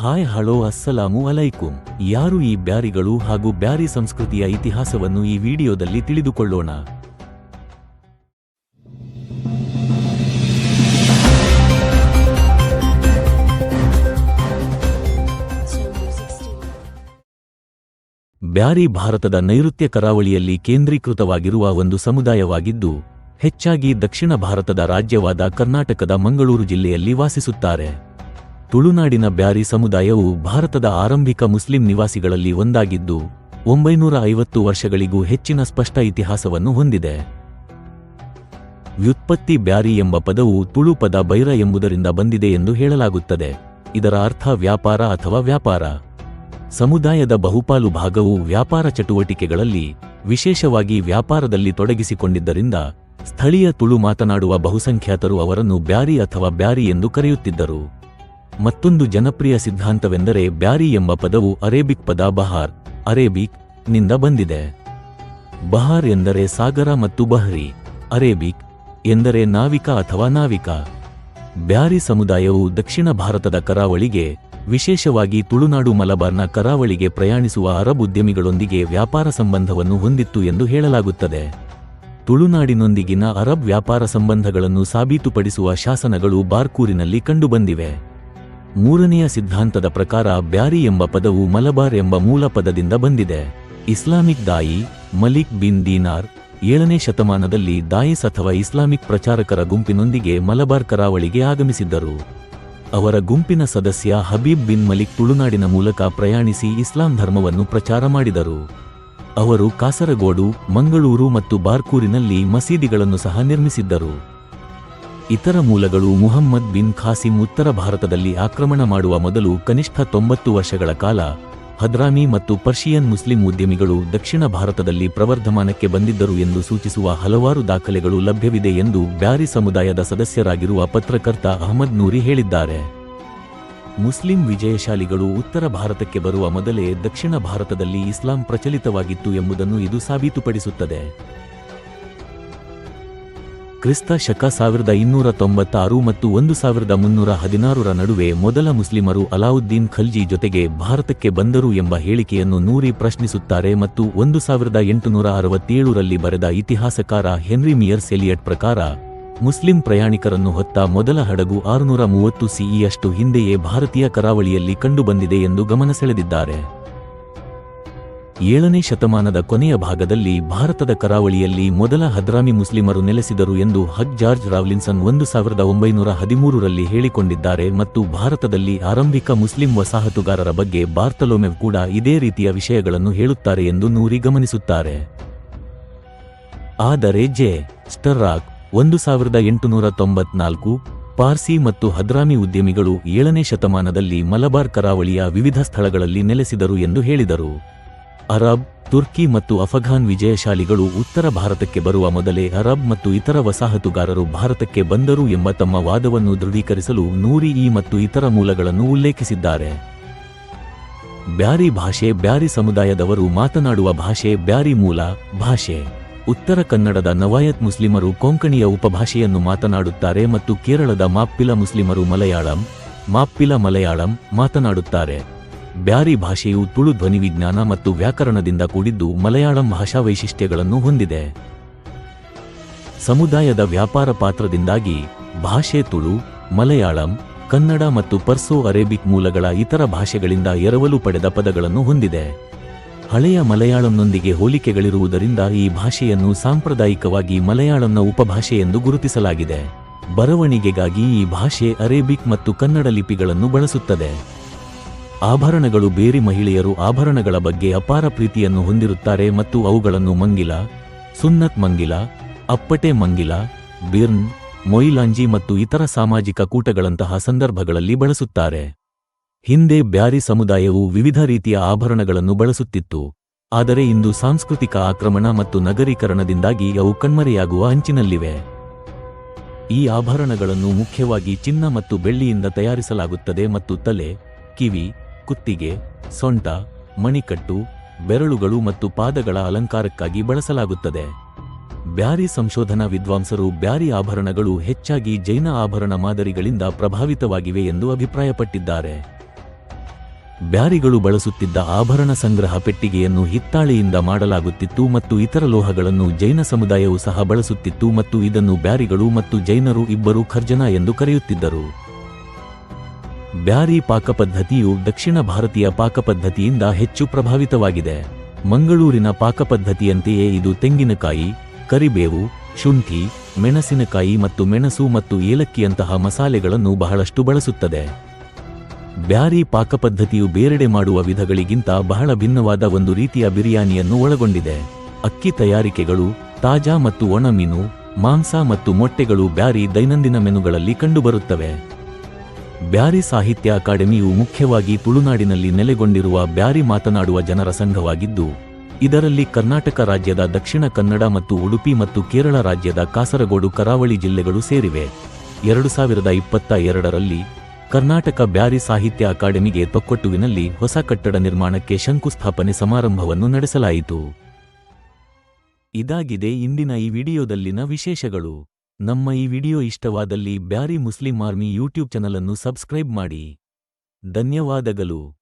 Hi hello, ಅಸ್ಸಲಾಮು ಅಲೈಕುಂ ಯಾರು ಈ ಬ್ಯಾರಿಗಳು ಹಾಗೂ ಬ್ಯಾರಿ ಸಂಸ್ಕೃತಿಯ ಇತಿಹಾಸವನ್ನು ಈ ವಿಡಿಯೋದಲ್ಲಿ ತಿಳಿದುಕೊಳ್ಳೋಣ? ಬ್ಯಾರಿ ಭಾರತದ ನೈಋತ್ಯ ಕರಾವಳಿಯಲ್ಲಿ ಕೇಂದ್ರೀಕೃತವಾಗಿರುವ ಒಂದು ಸಮುದಾಯವಾಗಿದ್ದು, ಹೆಚ್ಚಾಗಿ ದಕ್ಷಿಣ ಭಾರತದ ರಾಜ್ಯವಾದ ಕರ್ನಾಟಕದ ಮಂಗಳೂರು ಜಿಲ್ಲೆಯಲ್ಲಿ ವಾಸಿಸುತ್ತಾರೆ. ತುಳುನಾಡಿನ ಬ್ಯಾರಿ ಸಮುದಾಯವು ಭಾರತದ ಆರಂಭಿಕ ಮುಸ್ಲಿಂ ನಿವಾಸಿಗಳಲ್ಲಿ ಒಂದಾಗಿದ್ದು, ಒಂಬೈನೂರ ಐವತ್ತು ವರ್ಷಗಳಿಗೂ ಹೆಚ್ಚಿನ ಸ್ಪಷ್ಟ ಇತಿಹಾಸವನ್ನು ಹೊಂದಿದೆ. ವ್ಯುತ್ಪತ್ತಿ ಬ್ಯಾರಿ ಎಂಬ ಪದವು ತುಳು ಪದ ಬೈರ ಎಂಬುದರಿಂದ ಬಂದಿದೆ ಎಂದು ಹೇಳಲಾಗುತ್ತದೆ. ಇದರ ಅರ್ಥ ವ್ಯಾಪಾರ ಅಥವಾ ವ್ಯಾಪಾರ. ಸಮುದಾಯದ ಬಹುಪಾಲು ಭಾಗವು ವ್ಯಾಪಾರ ಚಟುವಟಿಕೆಗಳಲ್ಲಿ, ವಿಶೇಷವಾಗಿ ವ್ಯಾಪಾರದಲ್ಲಿ ತೊಡಗಿಸಿಕೊಂಡಿದ್ದರಿಂದ, ಸ್ಥಳೀಯ ತುಳು ಮಾತನಾಡುವ ಬಹುಸಂಖ್ಯಾತರು ಅವರನ್ನು ಬ್ಯಾರಿ ಅಥವಾ ಬ್ಯಾರಿ ಎಂದು ಕರೆಯುತ್ತಿದ್ದರು. ಮತ್ತೊಂದು ಜನಪ್ರಿಯ ಸಿದ್ಧಾಂತವೆಂದರೆ ಬ್ಯಾರಿ ಎಂಬ ಪದವು ಅರೇಬಿಕ್ ಪದ ಬಹಾರ್, ಅರೇಬಿಕ್ನಿಂದ ಬಂದಿದೆ. ಬಹಾರ್ ಎಂದರೆ ಸಾಗರ ಮತ್ತು ಬಹರಿ, ಅರೇಬಿಕ್ ಎಂದರೆ ನಾವಿಕ ಅಥವಾ ನಾವಿಕ. ಬ್ಯಾರಿ ಸಮುದಾಯವು ದಕ್ಷಿಣ ಭಾರತದ ಕರಾವಳಿಗೆ, ವಿಶೇಷವಾಗಿ ತುಳುನಾಡು ಮಲಬಾರ್ನ ಕರಾವಳಿಗೆ ಪ್ರಯಾಣಿಸುವ ಅರಬ್ ಉದ್ಯಮಿಗಳೊಂದಿಗೆ ವ್ಯಾಪಾರ ಸಂಬಂಧವನ್ನು ಹೊಂದಿತ್ತು ಎಂದು ಹೇಳಲಾಗುತ್ತದೆ. ತುಳುನಾಡಿನೊಂದಿಗಿನ ಅರಬ್ ವ್ಯಾಪಾರ ಸಂಬಂಧಗಳನ್ನು ಸಾಬೀತುಪಡಿಸುವ ಶಾಸನಗಳು ಬಾರ್ಕೂರಿನಲ್ಲಿ ಕಂಡುಬಂದಿವೆ. ಮೂರನೆಯ ಸಿದ್ಧಾಂತದ ಪ್ರಕಾರ ಬ್ಯಾರಿ ಎಂಬ ಪದವು ಮಲಬಾರ್ ಎಂಬ ಮೂಲ ಪದದಿಂದ ಬಂದಿದೆ. ಇಸ್ಲಾಮಿಕ್ ದಾಯಿ ಮಲಿಕ್ ಬಿನ್ ದೀನಾರ್ ಏಳನೇ ಶತಮಾನದಲ್ಲಿ ದಾಯಿಸ್ ಅಥವಾ ಇಸ್ಲಾಮಿಕ್ ಪ್ರಚಾರಕರ ಗುಂಪಿನೊಂದಿಗೆ ಮಲಬಾರ್ ಕರಾವಳಿಗೆ ಆಗಮಿಸಿದ್ದರು. ಅವರ ಗುಂಪಿನ ಸದಸ್ಯ ಹಬೀಬ್ ಬಿನ್ ಮಲಿಕ್ ತುಳುನಾಡಿನ ಮೂಲಕ ಪ್ರಯಾಣಿಸಿ ಇಸ್ಲಾಂ ಧರ್ಮವನ್ನು ಪ್ರಚಾರ ಮಾಡಿದರು. ಅವರು ಕಾಸರಗೋಡು, ಮಂಗಳೂರು ಮತ್ತು ಬಾರ್ಕೂರಿನಲ್ಲಿ ಮಸೀದಿಗಳನ್ನು ಸಹ ನಿರ್ಮಿಸಿದ್ದರು. ಇತರ ಮೂಲಗಳು ಮುಹಮ್ಮದ್ ಬಿನ್ ಖಾಸಿಂ ಉತ್ತರ ಭಾರತದಲ್ಲಿ ಆಕ್ರಮಣ ಮಾಡುವ ಮೊದಲು ಕನಿಷ್ಠ ತೊಂಬತ್ತು ವರ್ಷಗಳ ಕಾಲ ಹದ್ರಾಮಿ ಮತ್ತು ಪರ್ಷಿಯನ್ ಮುಸ್ಲಿಂ ಉದ್ಯಮಿಗಳು ದಕ್ಷಿಣ ಭಾರತದಲ್ಲಿ ಪ್ರವರ್ಧಮಾನಕ್ಕೆ ಬಂದಿದ್ದರು ಎಂದು ಸೂಚಿಸುವ ಹಲವಾರು ದಾಖಲೆಗಳು ಲಭ್ಯವಿದೆ ಎಂದು ಬ್ಯಾರಿ ಸಮುದಾಯದ ಸದಸ್ಯರಾಗಿರುವ ಪತ್ರಕರ್ತ ಅಹಮದ್ ನೂರಿ ಹೇಳಿದ್ದಾರೆ. ಮುಸ್ಲಿಂ ವಿಜಯಶಾಲಿಗಳು ಉತ್ತರ ಭಾರತಕ್ಕೆ ಬರುವ ಮೊದಲೇ ದಕ್ಷಿಣ ಭಾರತದಲ್ಲಿ ಇಸ್ಲಾಂ ಪ್ರಚಲಿತವಾಗಿತ್ತು ಎಂಬುದನ್ನು ಇದು ಸಾಬೀತುಪಡಿಸುತ್ತದೆ. ಕ್ರಿಸ್ತ ಶಕ ಸಾವಿರದ ಇನ್ನೂರ ತೊಂಬತ್ತಾರು ಮತ್ತು ಒಂದು ಸಾವಿರದ ಮುನ್ನೂರ ಹದಿನಾರರ ನಡುವೆ ಮೊದಲ ಮುಸ್ಲಿಮರು ಅಲಾವುದ್ದೀನ್ ಖಲ್ಜಿ ಜೊತೆಗೆ ಭಾರತಕ್ಕೆ ಬಂದರು ಎಂಬ ಹೇಳಿಕೆಯನ್ನು ನೂರಿ ಪ್ರಶ್ನಿಸುತ್ತಾರೆ ಮತ್ತು ಒಂದು ಸಾವಿರದ ಎಂಟುನೂರ ಅರವತ್ತೇಳರಲ್ಲಿ ಬರೆದ ಇತಿಹಾಸಕಾರ ಹೆನ್ರಿ ಮಿಯರ್ಸ್ ಎಲಿಯಟ್ ಪ್ರಕಾರ, ಮುಸ್ಲಿಂ ಪ್ರಯಾಣಿಕರನ್ನು ಹೊತ್ತ ಮೊದಲ ಹಡಗು ಆರುನೂರ ಮೂವತ್ತು ಸಿಇಯಷ್ಟು ಹಿಂದೆಯೇ ಭಾರತೀಯ ಕರಾವಳಿಯಲ್ಲಿ ಕಂಡುಬಂದಿದೆ ಎಂದು ಗಮನ ಸೆಳೆದಿದ್ದಾರೆ ಏಳನೇ ಶತಮಾನದ ಕೊನೆಯ ಭಾಗದಲ್ಲಿ ಭಾರತದ ಕರಾವಳಿಯಲ್ಲಿ ಮೊದಲ ಹದ್ರಾಮಿ ಮುಸ್ಲಿಮರು ನೆಲೆಸಿದರು ಎಂದು ಹಗ್ ಜಾರ್ಜ್ ರಾವ್ಲಿನ್ಸನ್ ಒಂದು ಸಾವಿರದ ಒಂಬೈನೂರ ಹದಿಮೂರರಲ್ಲಿ ಹೇಳಿಕೊಂಡಿದ್ದಾರೆ ಮತ್ತು ಭಾರತದಲ್ಲಿ ಆರಂಭಿಕ ಮುಸ್ಲಿಂ ವಸಾಹತುಗಾರರ ಬಗ್ಗೆ ಬಾರ್ತಲೋಮೆವ್ ಕೂಡ ಇದೇ ರೀತಿಯ ವಿಷಯಗಳನ್ನು ಹೇಳುತ್ತಾರೆ ಎಂದು ನೂರಿ ಗಮನಿಸುತ್ತಾರೆ. ಆದರೆ ಜೆ. ಸ್ಟರ್ರಾಕ್, ಒಂದು ಸಾವಿರದ ಎಂಟುನೂರ ತೊಂಬತ್ನಾಲ್ಕು, ಪಾರ್ಸಿ ಮತ್ತು ಹದ್ರಾಮಿ ಉದ್ಯಮಿಗಳು ಏಳನೇ ಶತಮಾನದಲ್ಲಿ ಮಲಬಾರ್ ಕರಾವಳಿಯ ವಿವಿಧ ಸ್ಥಳಗಳಲ್ಲಿ ನೆಲೆಸಿದರು ಎಂದು ಹೇಳಿದರು. ಅರಬ್, ತುರ್ಕಿ ಮತ್ತು ಅಫಘಾನ್ ವಿಜಯಶಾಲಿಗಳು ಉತ್ತರ ಭಾರತಕ್ಕೆ ಬರುವ ಮೊದಲೇ ಅರಬ್ ಮತ್ತು ಇತರ ವಸಾಹತುಗಾರರು ಭಾರತಕ್ಕೆ ಬಂದರು ಎಂಬ ತಮ್ಮ ವಾದವನ್ನು ದೃಢೀಕರಿಸಲು ನೂರಿ ಈ ಮತ್ತು ಇತರ ಮೂಲಗಳನ್ನು ಉಲ್ಲೇಖಿಸಿದ್ದಾರೆ. ಬ್ಯಾರಿ ಭಾಷೆ, ಬ್ಯಾರಿ ಸಮುದಾಯದವರು ಮಾತನಾಡುವ ಭಾಷೆ, ಬ್ಯಾರಿ ಮೂಲ ಭಾಷೆ. ಉತ್ತರ ಕನ್ನಡದ ನವಾಯತ್ ಮುಸ್ಲಿಮರು ಕೊಂಕಣಿಯ ಉಪಭಾಷೆಯನ್ನು ಮಾತನಾಡುತ್ತಾರೆ ಮತ್ತು ಕೇರಳದ ಮಾಪ್ಪಿಲ ಮುಸ್ಲಿಮರು ಮಲಯಾಳಂ, ಮಾಪ್ಪಿಲ ಮಲಯಾಳಂ ಮಾತನಾಡುತ್ತಾರೆ. ಬ್ಯಾರಿ ಭಾಷೆಯು ತುಳು ಧ್ವನಿವಿಜ್ಞಾನ ಮತ್ತು ವ್ಯಾಕರಣದಿಂದ ಕೂಡಿದ್ದು ಮಲಯಾಳಂ ಭಾಷಾ ವೈಶಿಷ್ಟ್ಯಗಳನ್ನು ಹೊಂದಿದೆ. ಸಮುದಾಯದ ವ್ಯಾಪಾರ ಪಾತ್ರದಿಂದಾಗಿ ಭಾಷೆ ತುಳು, ಮಲಯಾಳಂ, ಕನ್ನಡ ಮತ್ತು ಪರ್ಸೋ ಅರೇಬಿಕ್ ಮೂಲಗಳ ಇತರ ಭಾಷೆಗಳಿಂದ ಎರವಲು ಪಡೆದ ಪದಗಳನ್ನು ಹೊಂದಿದೆ. ಹಳೆಯ ಮಲಯಾಳಂನೊಂದಿಗೆ ಹೋಲಿಕೆಗಳಿರುವುದರಿಂದ ಈ ಭಾಷೆಯನ್ನು ಸಾಂಪ್ರದಾಯಿಕವಾಗಿ ಮಲಯಾಳಂನ ಉಪಭಾಷೆ ಎಂದು ಗುರುತಿಸಲಾಗಿದೆ. ಬರವಣಿಗೆಗಾಗಿ ಈ ಭಾಷೆ ಅರೇಬಿಕ್ ಮತ್ತು ಕನ್ನಡ ಲಿಪಿಗಳನ್ನು ಬಳಸುತ್ತದೆ. ಆಭರಣಗಳು ಬೇರೆ ಮಹಿಳೆಯರು ಆಭರಣಗಳ ಬಗ್ಗೆ ಅಪಾರ ಪ್ರೀತಿಯನ್ನು ಹೊಂದಿರುತ್ತಾರೆ ಮತ್ತು ಅವುಗಳನ್ನು ಮಂಗಿಲ, ಸುನ್ನತ್ ಮಂಗಿಲ, ಅಪ್ಪಟೆ ಮಂಗಿಲ, ಬಿರ್ನ್, ಮೊಯಿಲಾಂಜಿ ಮತ್ತು ಇತರ ಸಾಮಾಜಿಕ ಕೂಟಗಳಂತಹ ಸಂದರ್ಭಗಳಲ್ಲಿ ಬಳಸುತ್ತಾರೆ. ಹಿಂದೆ ಬ್ಯಾರಿ ಸಮುದಾಯವು ವಿವಿಧ ರೀತಿಯ ಆಭರಣಗಳನ್ನು ಬಳಸುತ್ತಿತ್ತು. ಆದರೆ ಇಂದು ಸಾಂಸ್ಕೃತಿಕ ಆಕ್ರಮಣ ಮತ್ತು ನಗರೀಕರಣದಿಂದಾಗಿ ಅವು ಕಣ್ಮರೆಯಾಗುವ ಅಂಚಿನಲ್ಲಿವೆ. ಈ ಆಭರಣಗಳನ್ನು ಮುಖ್ಯವಾಗಿ ಚಿನ್ನ ಮತ್ತು ಬೆಳ್ಳಿಯಿಂದ ತಯಾರಿಸಲಾಗುತ್ತದೆ ಮತ್ತು ತಲೆ, ಕಿವಿ ಕುತ್ತಿಗೆ, ಸೊಂಟ, ಮಣಿಕಟ್ಟು, ಬೆರಳುಗಳು ಮತ್ತು ಪಾದಗಳ ಅಲಂಕಾರಕ್ಕಾಗಿ ಬಳಸಲಾಗುತ್ತದೆ. ಬ್ಯಾರಿ ಸಂಶೋಧನಾ ವಿದ್ವಾಂಸರು ಬ್ಯಾರಿ ಆಭರಣಗಳು ಹೆಚ್ಚಾಗಿ ಜೈನ ಆಭರಣ ಮಾದರಿಗಳಿಂದ ಪ್ರಭಾವಿತವಾಗಿವೆ ಎಂದು ಅಭಿಪ್ರಾಯಪಟ್ಟಿದ್ದಾರೆ. ಬ್ಯಾರಿಗಳು ಬಳಸುತ್ತಿದ್ದ ಆಭರಣ ಸಂಗ್ರಹ ಪೆಟ್ಟಿಗೆಯನ್ನು ಹಿತ್ತಾಳೆಯಿಂದ ಮಾಡಲಾಗುತ್ತಿತ್ತು ಮತ್ತು ಇತರ ಲೋಹಗಳನ್ನು ಜೈನ ಸಮುದಾಯವು ಸಹ ಬಳಸುತ್ತಿತ್ತು ಮತ್ತು ಇದನ್ನು ಬ್ಯಾರಿಗಳು ಮತ್ತು ಜೈನರು ಇಬ್ಬರೂ ಖರ್ಜನ ಎಂದು ಕರೆಯುತ್ತಿದ್ದರು. ಬ್ಯಾರಿ ಪಾಕಪದ್ಧತಿಯು ದಕ್ಷಿಣ ಭಾರತೀಯ ಪಾಕಪದ್ಧತಿಯಿಂದ ಹೆಚ್ಚು ಪ್ರಭಾವಿತವಾಗಿದೆ. ಮಂಗಳೂರಿನ ಪಾಕಪದ್ಧತಿಯಂತೆಯೇ ಇದು ತೆಂಗಿನಕಾಯಿ, ಕರಿಬೇವು, ಶುಂಠಿ, ಮೆಣಸಿನಕಾಯಿ ಮತ್ತು ಮೆಣಸು ಮತ್ತು ಏಲಕ್ಕಿಯಂತಹ ಮಸಾಲೆಗಳನ್ನು ಬಹಳಷ್ಟು ಬಳಸುತ್ತದೆ. ಬ್ಯಾರಿ ಪಾಕಪದ್ಧತಿಯು ಬೇರೆಡೆ ಮಾಡುವ ವಿಧಗಳಿಗಿಂತ ಬಹಳ ಭಿನ್ನವಾದ ಒಂದು ರೀತಿಯ ಬಿರಿಯಾನಿಯನ್ನು ಒಳಗೊಂಡಿದೆ. ಅಕ್ಕಿ ತಯಾರಿಕೆಗಳು, ತಾಜಾ ಮತ್ತು ಒಣ ಮೀನು, ಮಾಂಸ ಮತ್ತು ಮೊಟ್ಟೆಗಳು ಬ್ಯಾರಿ ದೈನಂದಿನ ಮೆನುಗಳಲ್ಲಿ ಕಂಡುಬರುತ್ತವೆ. ಬ್ಯಾರಿ ಸಾಹಿತ್ಯ ಅಕಾಡೆಮಿಯು ಮುಖ್ಯವಾಗಿ ತುಳುನಾಡಿನಲ್ಲಿ ನೆಲೆಗೊಂಡಿರುವ ಬ್ಯಾರಿ ಮಾತನಾಡುವ ಜನರ ಸಂಘವಾಗಿದ್ದು, ಇದರಲ್ಲಿ ಕರ್ನಾಟಕ ರಾಜ್ಯದ ದಕ್ಷಿಣ ಕನ್ನಡ ಮತ್ತು ಉಡುಪಿ ಮತ್ತು ಕೇರಳ ರಾಜ್ಯದ ಕಾಸರಗೋಡು, ಕರಾವಳಿ ಜಿಲ್ಲೆಗಳು ಸೇರಿವೆ. ಎರಡು ಸಾವಿರದ ಇಪ್ಪತ್ತ ಎರಡರಲ್ಲಿ ಕರ್ನಾಟಕ ಬ್ಯಾರಿ ಸಾಹಿತ್ಯ ಅಕಾಡೆಮಿಗೆ ತೊಕ್ಕೊಟ್ಟುವಿನಲ್ಲಿ ಹೊಸ ಕಟ್ಟಡ ನಿರ್ಮಾಣಕ್ಕೆ ಶಂಕುಸ್ಥಾಪನೆ ಸಮಾರಂಭವನ್ನು ನಡೆಸಲಾಯಿತು. ಇದಾಗಿದೆ ಇಂದಿನ ಈ ವಿಡಿಯೋದಲ್ಲಿನ ವಿಶೇಷಗಳು. ನಮ್ಮ ಈ ವಿಡಿಯೋ ಇಷ್ಟವಾದಲ್ಲಿ ಬ್ಯಾರಿ ಮುಸ್ಲಿಂ ಆರ್ಮಿ ಯೂಟ್ಯೂಬ್ ಚಾನಲನ್ನು ಸಬ್ಸ್ಕ್ರೈಬ್ ಮಾಡಿ. ಧನ್ಯವಾದಗಳು.